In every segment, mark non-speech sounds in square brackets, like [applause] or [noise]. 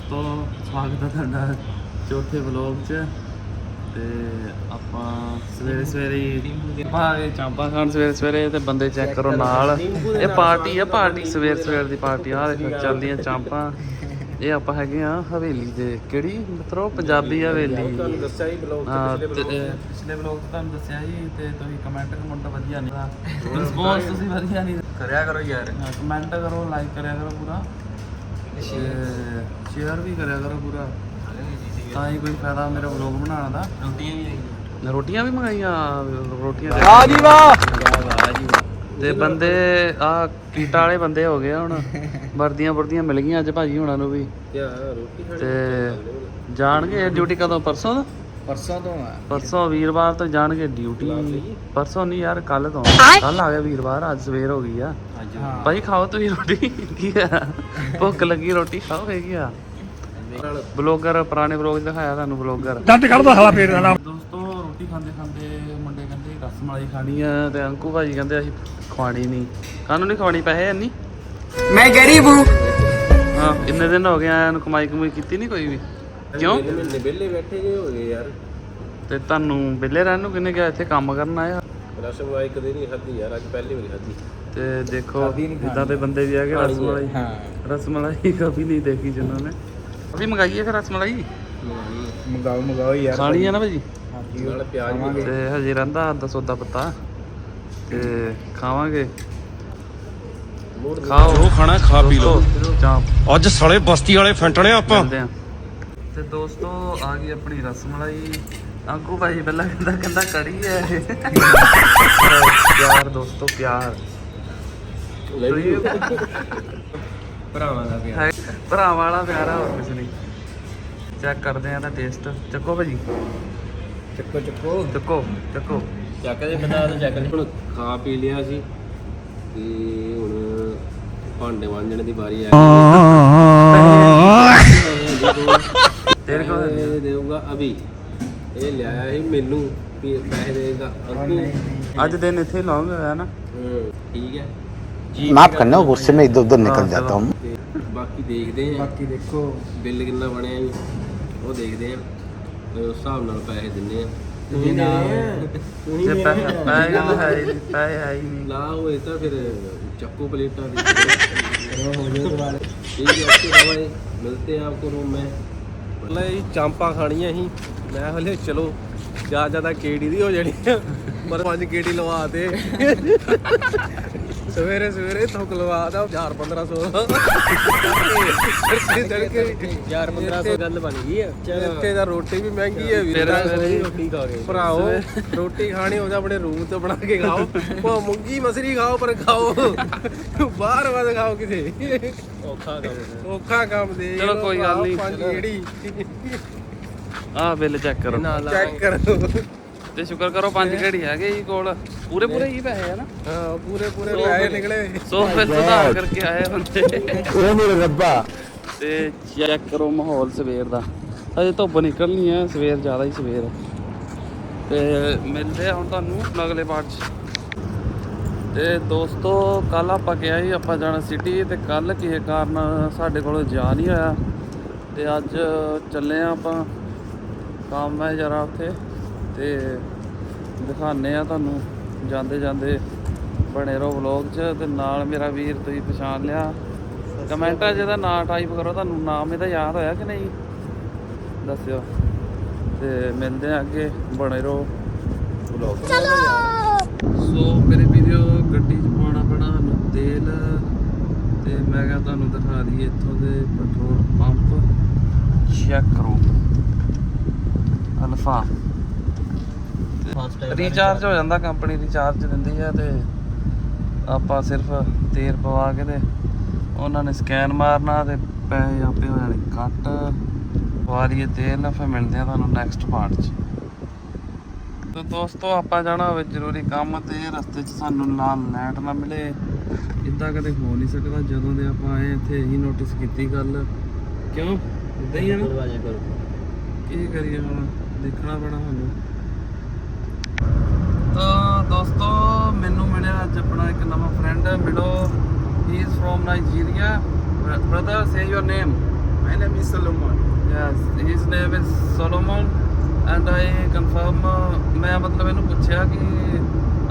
ਦੋਸਤੋ ਸਵਾਗਤ ਹੈ ਤੁਹਾਡਾ ਚੌਥੇ ਵਲੌਗ 'ਚ। ਤੇ ਆਪਾਂ ਸਵੇਰੇ ਸਵੇਰੇ ਭਾਗੇ ਚਾਂਪਾ ਖਾਣ ਸਵੇਰੇ ਸਵੇਰੇ ਤੇ ਬੰਦੇ ਚੈੱਕ ਕਰੋ ਨਾਲ। ਇਹ ਪਾਰਟੀ ਆ ਪਾਰਟੀ ਸਵੇਰ ਸਵੇਰ ਦੀ ਪਾਰਟੀ ਆ। ਦੇਖੋ ਚੱਲਦੀਆਂ ਚਾਂਪਾਂ। ਇਹ ਆਪਾਂ ਹੈਗੇ ਆ ਹਵੇਲੀ ਦੇ। ਕਿਹੜੀ? ਮਤਲਬ ਪੰਜਾਬੀ ਹਵੇਲੀ। ਤੁਹਾਨੂੰ ਦੱਸਿਆ ਹੀ ਬਲੌਗ ਤੇ ਪਿਛਲੇ ਵਲੌਗ 'ਚ ਤੁਹਾਨੂੰ ਦੱਸਿਆ ਜੀ ਤੇ ਤੁਸੀਂ ਕਮੈਂਟ ਕਮੈਂਟ ਵਧੀਆ ਨਹੀਂ ਰਿਸਪੌਂਸ ਤੁਸੀਂ ਵਧੀਆ ਨਹੀਂ ਕਰਿਆ ਕਰੋ ਯਾਰ। ਕਮੈਂਟ ਕਰੋ ਲਾਈਕ ਕਰਿਆ ਕਰੋ ਪੂਰਾ। ਸ਼ੇਅਰ ਵੀ ਕਰਿਆ ਕਰੋ ਪੂਰਾ। ਤਾਂ ਹੀ ਕੋਈ ਫਾਇਦਾ ਮੇਰਾ ਵਲੌਗ ਬਣਾਉਣ ਦਾ। ਰੋਟੀਆਂ ਵੀ ਰੋਟੀਆਂ ਵੀ ਮੰਗਾਈਆਂ ਰੋਟੀਆਂ ਵਾਹ ਜੀ ਵਾਹ। ਤੇ ਬੰਦੇ ਆ ਕੀਟਾ ਵਾਲੇ ਬੰਦੇ ਹੋ ਗਏ ਹੁਣ। ਵਰਦੀਆਂ ਵਰਦੀਆਂ ਮਿਲ ਗਈਆਂ ਅੱਜ ਭਾਜੀ ਹੁਣਾਂ ਨੂੰ ਵੀ। ਕਿਆ ਰੋਟੀ ਖਾਣੀ ਤੇ ਜਾਣਗੇ ਡਿਊਟੀ ਕਦੋਂ ਪਰਸੋਂ? ਤੋਂ ਪਰਸੋਂ ਤੋਂ ਆ। ਪਰਸੋਂ ਵੀਰਵਾਰ ਤੋਂ ਜਾਣਗੇ ਡਿਊਟੀ ਪਰਸੋਂ ਨਹੀਂ ਯਾਰ ਕੱਲ ਤੋਂ। ਕੱਲ ਆ ਗਿਆ ਵੀਰਵਾਰ ਅੱਜ ਸਵੇਰ ਹੋ ਗਈ ਆ। ਭਾਈ ਖਾਓ ਤੁਸੀਂ ਰੋਟੀ? ਕੀ ਆ? ਭੁੱਖ ਲੱਗੀ ਰੋਟੀ ਖਾਓ ਕੀ ਆ? ਬਲੌਗਰ ਪੁਰਾਣੇ ਬਲੌਗ ਦਿਖਾਇਆ ਤੁਹਾਨੂੰ ਬਲੌਗਰ। ਦੰਦ ਕੱਢਦਾ ਸਾਲਾ ਫੇਰ ਦਾ ਦੋਸਤੋ ਰੋਟੀ ਖਾਂਦੇ ਖਾਂਦੇ ਮੁੰਡੇ ਕਹਿੰਦੇ ਰਸ ਮਲਾਈ ਖਾਣੀ ਆ ਤੇ ਅੰਕੂ ਭਾਜੀ ਕਹਿੰਦੇ ਅਸੀਂ ਖਵਾਣੀ ਨਹੀਂ। ਕਾਹਨੂੰ ਨਹੀਂ ਖਵਾਣੀ ਪੈਸੇ ਇੰਨੀ ਮੈਂ ਗਰੀਬ ਹੂੰ। ਹਾਂ ਇੰਨੇ ਦਿਨ ਹੋ ਗਏ ਆਇਆਂ ਨੂੰ ਕਮਾਈ ਕਮਾਈ ਕੀਤੀ ਨਹੀਂ ਕੋਈ ਵੀ? ਕਿਉਂ? ਮਹੀਨੇ ਵਿਹਲੇ ਬੈਠੇ ਜੇ ਹੋ ਗਏ ਯਾਰ। ਤੇ ਤੁਹਾਨੂੰ ਵਿਹਲੇ ਰਹਿਣ ਨੂੰ ਕਿੰਨੇ ਗਿਆ ਇੱਥੇ ਕੰਮ ਕਰਨ ਆਇਆ? ਰਸਮ ਵਾਈ ਕਦੇ ਨਹੀਂ ਖਾਧੀ ਯਾਰ ਅੱਜ ਪਹਿਲੀ ਵਾਰੀ ਖਾਧੀ। ਤੇ ਦੇਖੋ ਇਦਾਂ ਦੇ ਬੰਦੇ ਵੀ ਹੈਗੇ ਰਸ ਮਲਾਈ ਹਾਂ। ਰਸ ਮਲਾਈ ਕभी ਨਹੀਂ ਦੇਖੀ ਜਿਨ੍ਹਾਂ ਨੇ। ਅਭੀ ਮੰਗਾਈਏ ਫਿਰ ਰਸ ਮਲਾਈ ਮੰਗਾਓ ਮੰਗਾਓ ਯਾਰ। ਖਾਣੀ ਆ ਨਾ ਭਾਜੀ? ਨਾਲ ਪਿਆਜ਼ ਵੀ ਤੇ ਹਜੇ ਰਹਿੰਦਾ ਅੱਧਾ ਸੌਦਾ ਪੱਤਾ। ਤੇ ਖਾਵਾਂਗੇ। ਖਾਓ। ਖਾਣਾ ਖਾ ਪੀ ਲਓ। ਅੱਜ ਸਲੇ ਬਸਤੀ ਵਾਲੇ ਫੈਂਟਣੇ ਆਪਾਂ। ਆ। ਤੇ ਦੋਸਤੋ ਆ ਗਈ ਆਪਣੀ ਰਸਮਲਾਈ ਅੰਕੂ ਭਾਈ ਪਹਿਲਾਂ ਕਹਿੰਦਾ ਕਹਿੰਦਾ ਕੜੀ ਹੈ ਇਹ। ਪਿਆਰ ਦੋਸਤੋ ਪਿਆਰ। ਲੈ ਲਈ ਭਰਾਵਾਂ ਦਾ ਹੈ ਭਰਾਵਾਂ ਵਾਲਾ ਪਿਆਰ ਹੋਰ ਕੁਝ ਨਹੀਂ। ਚੈੱਕ ਕਰਦੇ ਆ ਤਾਂ ਟੇਸਟ ਚੱਕੋ ਭਾਜੀ ਚੱਕੋ ਚੱਕੋ। ਚੱਕੋ ਚੱਕੋ। ਚੱਕ ਦੇ ਬੰਦਾ ਤਾਂ ਚੱਕ ਦੇ ਹੁਣ ਖਾ ਪੀ ਲਿਆ ਸੀ। ਤੇ ਹੁਣ ਭਾਂਡੇ ਵਾਂਜਣ ਦੀ ਵਾਰੀ ਆ [laughs] ਤੇਰੇ ਕੋਲ ਇਹ ਦੇਊਗਾ ਅਭੀ ਇਹ ਲਿਆਇਆ ਸੀ ਮੈਨੂੰ ਵੀ ਪੈਸੇ ਦੇਗਾ ਅੰਕੂ ਅੱਜ ਦਿਨ ਇੱਥੇ ਲਾਉਂਗੇ ਹੋਇਆ ਨਾ ਹੂੰ, ਠੀਕ ਹੈ माफ करना गुस्से में इधर उधर निकल हाँ, जाता हूँ ਤੇ ਬਾਕੀ ਦੇਖਦੇ ਆ ਬਾਕੀ ਦੇਖੋ ਬਿੱਲ ਕਿੰਨਾ ਬਣਿਆ ਜੀ ਉਹ ਦੇਖਦੇ ਆ ਤੇ ਉਸ ਹਿਸਾਬ ਨਾਲ ਪੈਸੇ ਦਿੰਨੇ ਆ ਜੀ ਨਾ ਜੇ ਪੈਸੇ ਪੈਸੇ ਤਾਂ ਹੈ ਹੀ ਨਹੀਂ ਪੈਸੇ ਹੈ ਹੀ ਨਹੀਂ ਲਾ ਹੋਏ ਤਾਂ ਫਿਰ ਚੱਕੋ ਪਲੇਟਾਂ ਦੀ ਹੋ ਜਾਓ ਦੁਬਾਰਾ ਠੀਕ ਹੈ ਓਕੇ ਬਾਏ ਮਿਲਤੇ ਆ ਆਪਕੋ ਰੂਮ ਮੈਂ ਲੈ ਜੀ, ਚਾਂਪਾ ਖਾਣੀਆਂ ਸੀ ਮੈਂ ਹਲੇ ਚਲੋ, ਜ਼ਿਆਦਾ ਜ਼ਿਆਦਾ ਕੇੜੀ ਦੀ ਹੋ ਜਾਣੀ ਆ। ਪਰ ਪੰਜ ਕੇੜੀ ਲਵਾ ਦੇ ਸਵੇਰੇ ਸਵੇਰੇ ਥੁੱਕ ਲਵਾ ਦਾ 1000 1500 ਚੜ ਕੇ 1000 1500 ਗੱਲ ਬਣ ਗਈ ਆ। ਇੱਥੇ ਦਾ ਰੋਟੀ ਵੀ ਮਹਿੰਗੀ ਹੈ ਵੀਰ ਫਿਰ- ਰੋਟੀ ਖਾ ਕੇ ਭਰਾਓ ਰੋਟੀ ਖਾਣੀ ਉਹਦਾ ਆਪਣੇ ਰੂਮ ਤੋਂ ਬਣਾ ਕੇ ਖਾਓ। ਉਹ ਮੁੰਗੀ ਮਸਰੀ ਖਾਓ ਪਰ ਖਾਓ। ਬਾਹਰ ਵਾਦ ਖਾਓ ਕਿਤੇ। ਔਖਾ ਕੰਮ ਔਖਾ ਕੰਮ ਦੇ ਚਲੋ ਕੋਈ ਗੱਲ ਨਹੀਂ। ਜਿਹੜੀ ਆਹ ਬਿੱਲ ਚੈੱਕ ਕਰੋ। ਚੈੱਕ ਕਰੋ। ਤੇ ਸ਼ੁਕਰ ਕਰੋ ਪੰਜ ਘੜੀ ਹੈਗੇ ਜੀ ਕੋਲ। ਪੂਰੇ ਪੂਰੇ ਹੀ ਪੈਸੇ ਹੈ ਨਾ? ਹਾਂ ਪੂਰੇ ਪੂਰੇ ਪੈਸੇ ਨਿਕਲੇ। ਸੋ ਫਿਰ ਸੁਧਾਰ ਕਰਕੇ ਆਏ ਬੰਦੇ। ਉਹ ਮੇਰੇ ਰੱਬਾ। ਤੇ ਚੈੱਕ ਕਰੋ ਮਾਹੌਲ ਸਵੇਰ ਦਾ। ਅਜੇ ਧੁੱਪ ਨਿਕਲਣੀ ਹੈ ਸਵੇਰ ਜ਼ਿਆਦਾ ਹੀ ਸਵੇਰ। ਤੇ ਮਿਲਦੇ ਹੁਣ ਤੁਹਾਨੂੰ ਅਗਲੇ ਪਾਰਟ ਤੇ ਦੋਸਤੋ ਕੱਲ ਆਪਾਂ ਗਿਆ ਸੀ ਆਪਾਂ ਜਾਣਾ ਸਿਟੀ ਤੇ ਕੱਲ ਕਿਸੇ ਕਾਰਨ ਸਾਡੇ ਕੋਲ ਜਾ ਨਹੀਂ ਆਇਆ। ਤੇ ਅੱਜ ਚੱਲੇ ਆ ਆਪਾਂ। ਕੰਮ ਹੈ ਜਰਾ ਉੱਥੇ। ਤੇ ਦਿਖਾਣੇ ਆ ਤੁਹਾਨੂੰ ਜਾਂਦੇ ਜਾਂਦੇ ਬਣੇ ਰਹੋ ਵਲੌਗ 'ਚ ਤੇ ਨਾਲ ਮੇਰਾ ਵੀਰ ਤੁਸੀਂ ਪਛਾਣ ਲਿਆ। ਕਮੈਂਟਾਂ 'ਚ ਇਹਦਾ ਨਾਂ ਟਾਈਪ ਕਰੋ ਤੁਹਾਨੂੰ ਨਾਮ ਇਹਦਾ ਯਾਦ ਹੋਇਆ ਕਿ ਨਹੀਂ? ਦੱਸਿਓ। ਤੇ ਮਿਲਦੇ ਆ ਅੱਗੇ ਬਣੇ ਰਹੋ। ਵਲੌਗ ਸੋ ਮੇਰੇ ਵੀਡੀਓ ਗੱਡੀ 'ਚ ਪਾਉਣਾ ਪੈਣਾ ਸਾਨੂੰ ਤੇਲ ਤੇ ਮੈਂ ਕਿਹਾ ਤੁਹਾਨੂੰ ਦਿਖਾ ਦਈਏ ਇੱਥੋਂ ਦੇ ਪੈਟਰੋਲ ਪੰਪ। ਚੈੱਕ ਕਰੋ। ਅਲਫਾ ਰੀਚਾਰਜ ਹੋ ਜਾਂਦਾ ਕੰਪਨੀ ਰੀਚਾਰਜ ਦਿੰਦੀ ਆ ਤੇ ਆਪਾਂ ਸਿਰਫ ਤੇਲ ਪਵਾ ਕੇ ਤੇ ਉਹਨਾਂ ਨੇ ਸਕੈਨ ਮਾਰਨਾ ਤੇ ਪੈਸੇ ਆਪੇ ਹੋ ਜਾਣੇ। ਕੱਟ ਵਾਰੀਏ ਤੇਲ ਫਿਰ ਮਿਲਦੇ ਆ ਤੁਹਾਨੂੰ ਨੈਕਸਟ ਪਾਰਟ 'ਚ। ਤੇ ਦੋਸਤੋ ਆਪਾਂ ਜਾਣਾ ਹੋਵੇ ਜ਼ਰੂਰੀ ਕੰਮ ਤੇ ਰਸਤੇ 'ਚ ਸਾਨੂੰ ਨਾਲ ਲਾਈਟ ਨਾ ਮਿਲੇ। ਇਦਾਂ ਕਦੇ ਹੋ ਨਹੀਂ ਸਕਦਾ ਜਦੋਂ ਦੇ ਆਪਾਂ ਆਏ ਇੱਥੇ ਇਹੀ ਨੋਟਿਸ ਕੀਤੀ ਗੱਲ। ਕਿਉਂ? ਇਦਾਂ ਹੀ ਆ ਨਾ? ਕੀ ਕਰੀਏ ਹੁਣ? ਦੇਖਣਾ ਪੈਣਾ ਸਾਨੂੰ ਤਾਂ ਦੋਸਤੋ ਮੈਨੂੰ ਮਿਲਿਆ ਅੱਜ ਆਪਣਾ ਇੱਕ ਨਵਾਂ he is from Nigeria brother say your name My name is Solomon. Yes, his name is Solomon and I confirm uh, ਮੈਂ ਮਤਲਬ ਇਹਨੂੰ ਪੁੱਛਿਆ ਕਿ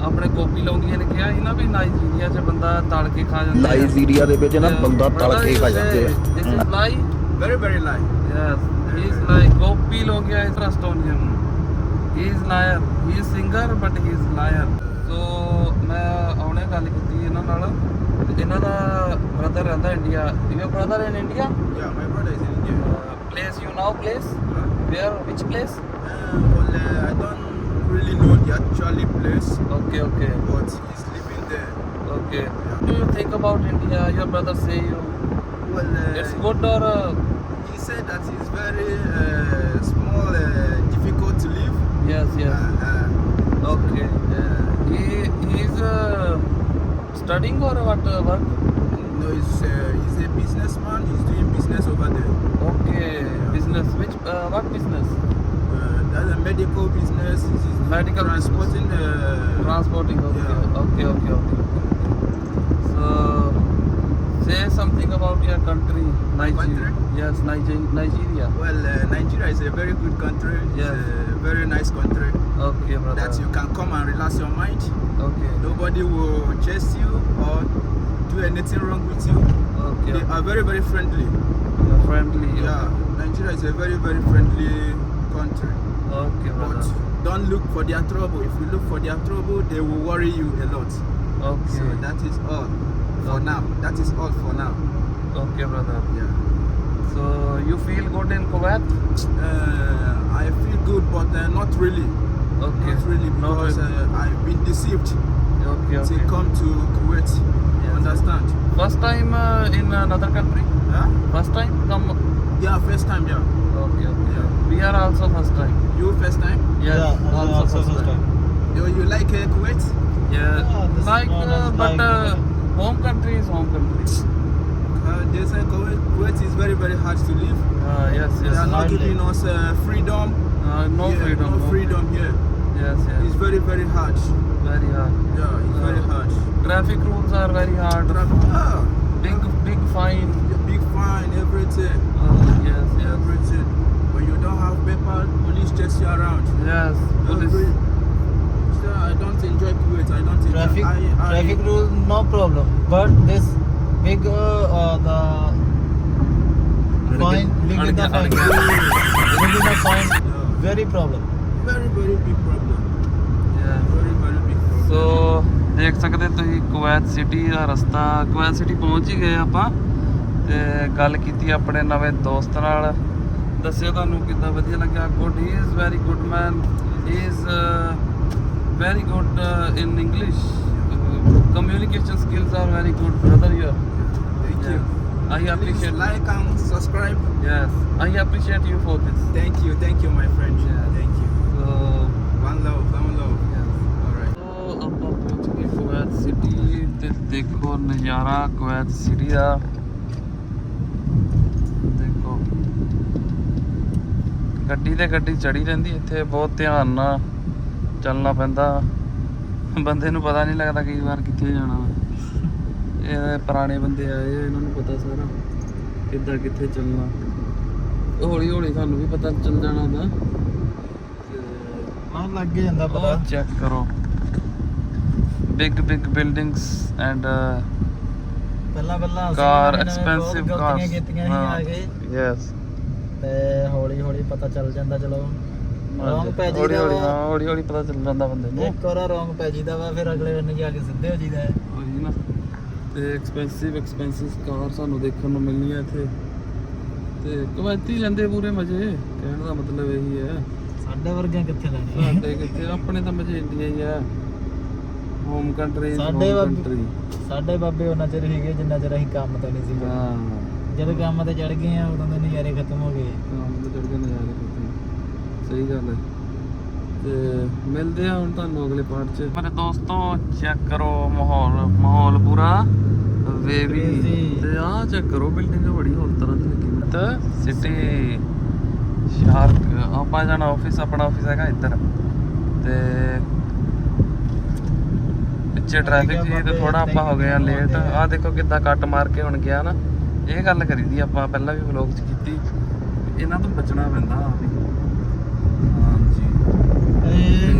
ਆਪਣੇ ਕੋਪੀ ਲੌਂਗੀਆਂ ਨੇ ਕਿਹਾ ਸੀ ਨਾ ਵੀ ਨਾਈਜੀਰੀਆ 'ਚ ਬੰਦਾ ਤਲ ਕੇ ਖਾ ਜਾਂਦਾ ਨਾਈਜੀਰੀਆ ਦੇ ਵਿੱਚ ਨਾ ਬੰਦਾ ਤਲ ਕੇ ਖਾ ਜਾਂਦੇ ਆ This is lie? Very, very light. Yes, he is like Gopi Logia is trust on him. He is liar. He is singer but he is liar. So ਮੈਂ ਆਉਣੇ ਗੱਲ ਕੀਤੀ ਇਹਨਾਂ ਨਾਲ ਇਹਨਾਂ ਦਾ ਬ੍ਰਦਰ ਰਹਿੰਦਾ India your brother in India Yeah, my brother is in India. Place you now place Huh? Where which place Uh, well, uh, I don't really know the actually place, okay okay but he's living there. Okay do you think about India your brother say you Well, uh, it's good or uh, he said that it's very uh, small, uh, difficult to live. yes yes Uh, uh, okay uh, he he is uh, studying or what uh, work no, he's, uh, he's a businessman. He's doing business over there. Okay, business. Which uh, what business? Uh, that's a medical business. He's Medical transporting. Uh, Transporting. Okay, Yeah. okay, okay, okay. So, say something about your country, Nigeria. country? Yes, Nigeria. Nigeria. Well, uh, Nigeria is a very good country. It's a very nice country Okay, brother. that you can come and relax your mind. Okay. Nobody will chase you or do anything wrong with you. Okay. They are very, very friendly. You're friendly. Yeah, Nigeria is a very, very friendly country. Okay, brother. But don't look for their trouble. If you look for their trouble, they will worry you a lot. Okay. So that is all for now. That is all for now. Okay, brother. Yeah. So you feel good in Kuwait? Uh, I feel good, but uh, not really. Okay. Not really Not because really. uh, I've been deceived Okay, to okay. come to Kuwait. Yes. Understand? First time uh, in another country? Huh? First time? Come. Yeah, first time. Yeah. Okay, okay. Yeah. We are also first time. You first time? Yes, Yeah, also, also first first time. You, you like uh, Kuwait? Yeah, Yeah, like, is uh, but like- uh, home country is home country. Uh, they say Kuwait, is very very hard to live. Uh, yes, They are yes. not hardly. giving us uh, freedom. Uh, no Yeah, freedom. No freedom here. Yes, yes. It's yes. very very hard. Very hard. Yeah, it's very hard. Traffic rules are very hard. Ah, Big, big fine. big fine, everything, Uh, yes, yes. everything. When you don't have paper, police chase you around. Yes, police. Every- I don't enjoy Kuwait. I don't enjoy. Traffic I, I, traffic rules no problem but this big uh, uh, the fine big in the fine big in the fine very problem Very very big problem. Yeah. Very very big problem. ਸੋ ਦੇਖ ਸਕਦੇ ਤੁਸੀਂ Kuwait city ਦਾ ਰਸਤਾ Kuwait city ਪਹੁੰਚ ਹੀ ਗਏ ਆਪਾਂ ਤੇ ਗੱਲ ਕੀਤੀ ਆਪਣੇ ਨਵੇਂ ਦੋਸਤ ਨਾਲ ਦੱਸਿਆ ਤੁਹਾਨੂੰ ਕਿੰਨਾ ਵਧੀਆ ਲੱਗਾ good he is very good man he is very good in English communication skills are very good brother you Thank you. I Please appreciate like and subscribe. Yes, I appreciate you for this. Thank you, thank you, my friend. Thank you. So, One love, one love. All right. So ਆਪਾਂ ਪਹੁੰਚ ਗਏ Kuwait city ਤੇ ਦੇਖੋ ਨਜ਼ਾਰਾ Kuwait city ਦਾ ਦੇਖੋ ਗੱਡੀ ਤੇ ਗੱਡੀ ਚੜੀ ਰਹਿੰਦੀ ਇੱਥੇ ਬਹੁਤ ਧਿਆਨ ਨਾਲ ਚੱਲਣਾ ਪੈਂਦਾ ਬੰਦੇ ਨੂੰ ਪਤਾ ਨਹੀਂ ਲੱਗਦਾ ਕਈ ਵਾਰ ਕਿੱਥੇ ਜਾਣਾ। ਇਹ ਪੁਰਾਣੇ ਬੰਦੇ ਆਏ ਆ ਇਹਨਾਂ ਨੂੰ ਪਤਾ ਸਾਰਾ ਕਿੱਦਾਂ ਕਿੱਥੇ ਚੱਲਣਾ। ਹੌਲੀ ਹੌਲੀ ਤੁਹਾਨੂੰ ਵੀ ਪਤਾ ਚੱਲ ਜਾਣਾ ਦਾ ਹਾਂ ਲੱਗ ਜਾਂਦਾ ਪਤਾ। ਚੈੱਕ ਕਰੋ। ਬਿਗ ਬਿਗ ਬਿਲਡਿੰਗਸ ਐਂਡ ਪਹਿਲਾਂ ਪਹਿਲਾਂ ਕਾਰ ਐਕਸਪੈਂਸਿਵ ਕਾਰਸ ਕੀਤੀਆਂ ਸੀ ਆ ਕੇ। ਯੈਸ ਤੇ ਹੌਲੀ ਹੌਲੀ ਪਤਾ ਚੱਲ ਜਾਂਦਾ ਚਲੋ। ਰੌਂਗ ਪੈ ਹੌਲੀ ਜੀਦਾ ਹੌਲੀ ਵਾ। ਹਾਂ ਹੌਲੀ ਹੌਲੀ ਪਤਾ ਚੱਲ ਜਾਂਦਾ ਬੰਦੇ ਨੂੰ। ਇੱਕ ਵਾਰ ਰੌਂਗ ਪੈ ਜੀਦਾ ਵਾ ਫਿਰ ਅਗਲੇ ਵਾਰ ਜਾ ਕੇ ਸਿੱਧੇ ਹੋ ਜੀਦਾ ਹੈ। ਉਹੀ ਨਾ। ਤੇ ਐਕਸਪੈਂਸਿਵ ਐਕਸਪੈਂਸਿਵ ਕਾਰ ਸਾਨੂੰ ਦੇਖਣ ਨੂੰ ਮਿਲਣੀਆਂ ਇੱਥੇ। ਤੇ ਕਵਾਇਤੀ ਲੈਂਦੇ ਪੂਰੇ ਮਜ਼ੇ। ਕਹਿਣ ਦਾ ਮਤਲਬ ਇਹੀ ਹੈ। ਸਾਡੇ ਵਰਗਿਆਂ ਕਿੱਥੇ ਲੈਣੀ? ਸਾਡੇ ਕਿੱਥੇ? ਆਪਣੇ ਤਾਂ ਮਜ਼ੇ ਇੰਡੀਆ ਹੀ ਆ। ਹੋਮ ਕੰਟਰੀ ਸਾਡੇ ਵਾ- ਕੰਟਰੀ ਸਾਡੇ ਬਾਬੇ ਉਹਨਾਂ ਚਿਰ ਸੀਗੇ ਜਿੰਨਾ ਚਿਰ ਅਸੀਂ ਕੰਮ ਤੇ ਨਹੀਂ ਸੀ ਹਾਂ। ਜਦੋਂ ਕੰਮ ਤੇ ਚੜ ਗਏ ਆ ਉਦੋਂ ਦੇ ਨਜ਼ਾਰੇ ਖਤਮ ਹੋ ਗਏ। ਕੰਮ ਤੇ ਚੜ ਕੇ ਨਜ਼ਾਰੇ ਕਰਦੇ ਸਹੀ ਗੱਲ ਹੈ। ਤੇ ਮਿਲਦੇ ਆ ਹੁਣ ਤੁਹਾਨੂੰ ਅਗਲੇ ਪਾਰਟ 'ਚ। ਮੇਰੇ ਦੋਸਤੋ ਚੈੱਕ ਕਰੋ ਮਾਹੌਲ ਮਾਹੌਲ ਪੂਰਾ। ਵੇਵੀ। ਤੇ ਆਹ ਚੈੱਕ ਕਰੋ ਬਿਲਡਿੰਗ ਬੜੀ ਹੋਰ ਤਰ੍ਹਾਂ ਦੀ ਲੱਗੀ ਤਾਂ ਸਿਟੀ ਸ਼ਾਰਕ ਆਪਾਂ ਜਾਣਾ ਆਫਿਸ ਆਪਣਾ ਆਫਿਸ ਹੈਗਾ ਇੱਧਰ। ਤੇ ਪਿੱਛੇ ਟ੍ਰੈਫਿਕ ਸੀ ਤੇ ਥੋੜਾ ਆਪਾਂ ਹੋ ਗਏ ਆ ਲੇਟ ਆਹ ਦੇਖੋ ਕਿੱਦਾਂ ਕੱਟ ਮਾਰ ਕੇ ਹੁਣ ਗਿਆ ਨਾ। ਇਹ ਗੱਲ ਕਰੀ ਦੀ ਆਪਾਂ ਪਹਿਲਾਂ ਵੀ ਵਲੌਗ 'ਚ ਕੀਤੀ। ਇਹਨਾਂ ਤੋਂ ਬਚਣਾ ਪੈਂਦਾ ਆਪ ਹੀ ਹਾਂਜੀ ਤੇ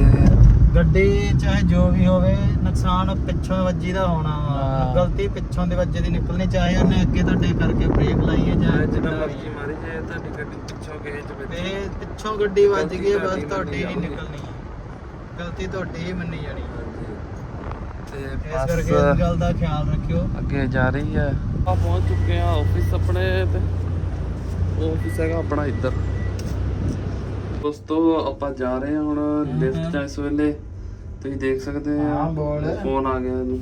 ਗੱਡੀ ਚਾਹੇ ਜੋ ਵੀ ਹੋਵੇ ਨੁਕਸਾਨ ਪਿੱਛੋਂ ਵੱਜੀ ਦਾ ਹੋਣਾ ਵਾ। ਹਾਂ। ਗਲਤੀ ਪਿੱਛੋਂ ਦੇ ਵੱਜੇ ਦੀ ਨਿਕਲਣੀ ਚਾਹੇ ਉਹਨੇ ਅੱਗੇ ਤੁਹਾਡੇ ਕਰਕੇ ਬ੍ਰੇਕ ਲਾਈ ਹੈ ਜਾਂ ਜਿੱਦਾਂ ਜਿੱਦਾਂ ਵੀ। ਮਰਜ਼ੀ ਮਾਰੀ ਜੇ ਤੁਹਾਡੀ ਗੱਡੀ ਪਿੱਛੋਂ ਕਿਸੇ 'ਚ ਵੱਜੀ। ਤੇ ਪਿੱਛੋਂ ਗੱਡੀ ਵੱਜ ਗਲਤੀ ਗਈ ਹੈ, ਤੁਹਾਡੀ ਬਸ ਤੁਹਾਡੀ ਹੀ ਮੰਨੀ ਨਿਕਲਣੀ ਹੈ। ਗਲਤੀ ਤੁਹਾਡੀ ਹੀ ਮੰਨੀ ਜਾਣੀ ਤੇ ਇਸ ਕਰਕੇ ਇਸ ਬਸ ਗੱਲ ਦਾ ਖਿਆਲ ਰੱਖਿਓ। ਅੱਗੇ ਜਾ ਰਹੀ ਹੈ। ਆ ਪਹੁੰਚ ਚੁੱਕੇ ਆ ਆਫਿਸ ਆਪਣੇ ਤੇ। ਆਫਿਸ ਹੈਗਾ ਆਪਣਾ ਇੱਧਰ। ਦੋਸਤੋ ਆਪਾਂ ਜਾ ਰਹੇ ਹਾਂ ਹੁਣ ਲਿਫਟ 'ਚ ਇਸ ਵੇਲੇ। ਤੁਸੀਂ ਦੇਖ ਸਕਦੇ ਆ ਹਾਂ, ਬੋਲ। ਫੋਨ ਆ ਗਿਆ ਇਹਨੂੰ।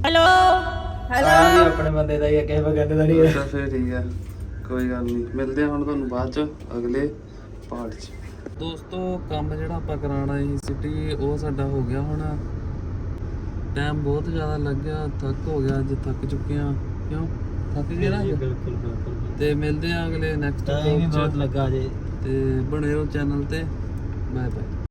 ਹਾਂ ਵੀ ਆਪਣੇ ਬੰਦੇ ਦਾ ਹੀ ਹੈ ਕਿਸੇ ਬਗੰਦੇ ਦਾ ਨਹੀਂ ਹੈ। ਅੱਛਾ ਫੇਰ ਠੀਕ ਹੈ। ਕੋਈ ਗੱਲ ਨਹੀਂ। ਮਿਲਦੇ ਹਾਂ ਹੁਣ ਤੁਹਾਨੂੰ ਬਾਅਦ ਚ ਅਗਲੇ ਪਾਰਟ ਚ। ਦੋਸਤੋ ਕੰਮ ਜਿਹੜਾ ਆਪਾਂ ਕਰਾਉਣਾ ਸੀ ਸਿਟੀ ਉਹ ਸਾਡਾ ਹੋ ਗਿਆ ਹੁਣ। ਟਾਈਮ ਬਹੁਤ ਜ਼ਿਆਦਾ ਲੱਗ ਗਿਆ ਥੱਕ ਹੋ ਗਿਆ ਅੱਜ ਥੱਕ ਚੁੱਕੇ ਆ ਕਿਉਂ? ਥੱਕ ਗਏ ਨਾ? ਬਿਲਕੁਲ ਬਿਲਕੁਲ ਤੇ ਮਿਲਦੇ ਆ ਅਗਲੇ ਨੈਕਸਟ ਬਹੁਤ ਵਲੌਗ ਚ। ਲੱਗਾ ਜੇ ਤੇ ਬਣੇ ਰਹੋ ਚੈਨਲ ਤੇ। 卖呗